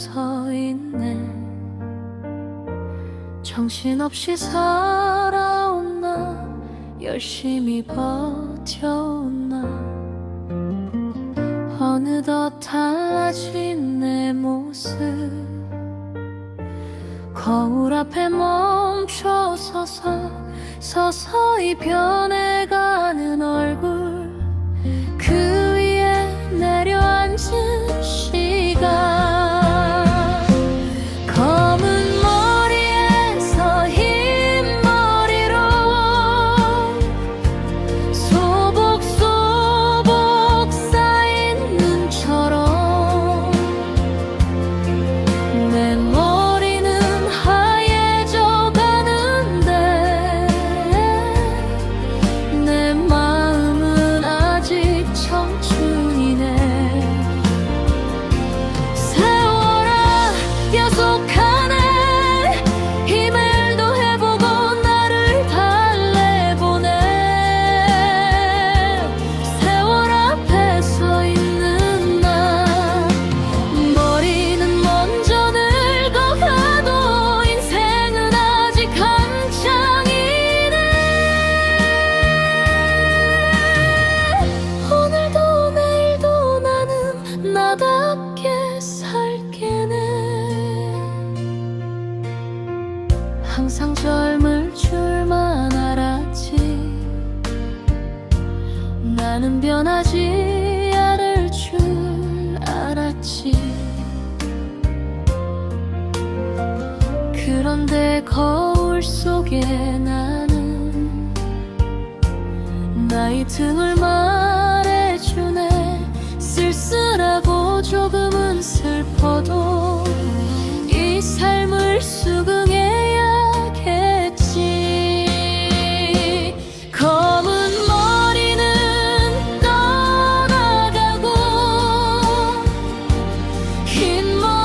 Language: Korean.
서 있네. 정신없이 살아온 나 열심히 버텨온 나. 어느덧 달라진 내 모습. 거울 앞에 멈춰 서서 서서히 변해가는 얼굴 so kind. 항상 젊을 줄만 알았지. 나는 변하지 않을 줄 알았지. 그런데 거울 속에 나는 나의 등을 말해주네. 쓸쓸하고 조금은 슬퍼도 이 삶을 수긍해 in my